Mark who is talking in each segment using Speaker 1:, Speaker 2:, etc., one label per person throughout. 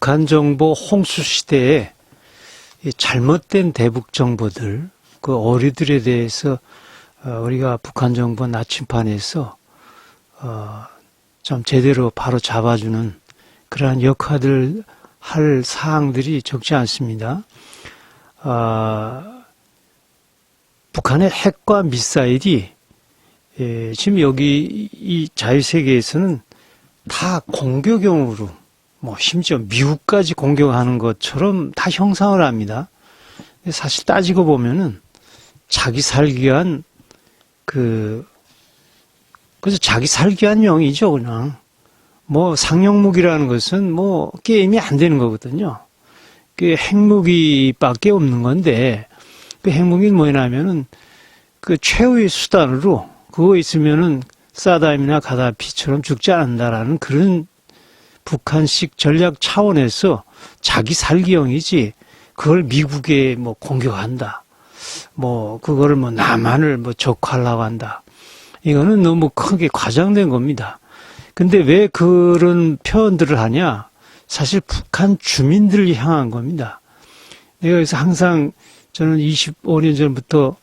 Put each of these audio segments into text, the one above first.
Speaker 1: 북한 정보 홍수 시대에 이 잘못된 대북 정보들, 그 어리들에 대해서 어, 우리가 북한 정보 나침판에서 어, 좀 제대로 바로 잡아주는 그러한 역할을 할 사항들이 적지 않습니다. 아, 북한의 핵과 미사일이 예, 지금 여기 이 자유세계에서는 다 공격용으로 뭐 심지어 미국까지 공격하는 것처럼 다 형상을 합니다. 사실 따지고 보면은 자기 살기 위한 그 그래서 자기 살기 위한 용이죠 그냥 뭐 상용무기라는 것은 뭐 게임이 안 되는 거거든요. 그 핵무기밖에 없는 건데 그 핵무기는 뭐냐면은 그 최후의 수단으로 그거 있으면은 사담이나 가다피처럼 죽지 않는다라는 그런 북한식 전략 차원에서 자기 살기용이지 그걸 미국에 뭐 공격한다. 뭐 그거를 뭐 남한을 뭐 적화하려고 한다. 이거는 너무 크게 과장된 겁니다. 근데 왜 그런 표현들을 하냐? 사실 북한 주민들을 향한 겁니다. 내가 그래서 항상 저는 25년 전부터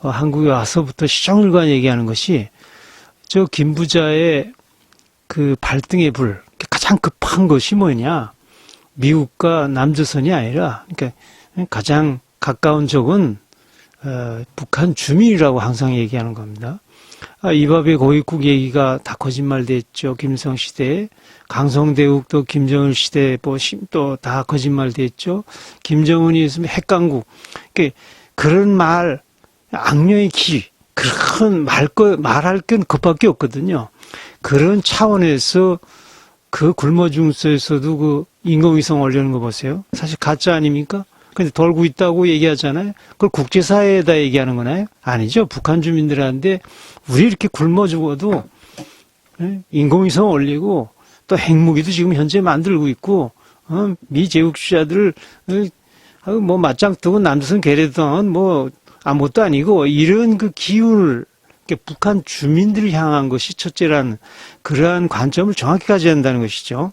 Speaker 1: 어, 한국에 와서부터 시정일관 얘기하는 것이 저 김부자의 그 발등의 불 가장 급한 것이 뭐냐? 미국과 남조선이 아니라 그러니까 가장 가까운 적은 어, 북한 주민이라고 항상 얘기하는 겁니다. 아, 이밥의 고위국 얘기가 다 거짓말 됐죠. 김성 시대에. 강성대국도 김정일 시대에 뭐 또다 거짓말 됐죠. 김정은이 있으면 핵강국. 그러니까 그런 말, 악령의 기, 그런 말 거, 말할 건 그밖에 없거든요. 그런 차원에서 그 굶어 중서에서도 그 인공위성 올리는 거 보세요. 사실 가짜 아닙니까? 근데 돌고 있다고 얘기하잖아요. 그걸 국제사회에다 얘기하는 거나요? 아니죠. 북한 주민들한테 우리 이렇게 굶어 죽어도 예? 인공위성 올리고 또 핵무기도 지금 현재 만들고 있고 어? 미 제국주의자들 어? 뭐 맞짱 뜨고 남조선 괴뢰던 뭐 아무것도 아니고 이런 그 기운을 북한 주민들을 향한 것이 첫째라는 그러한 관점을 정확히 가져야 한다는 것이죠.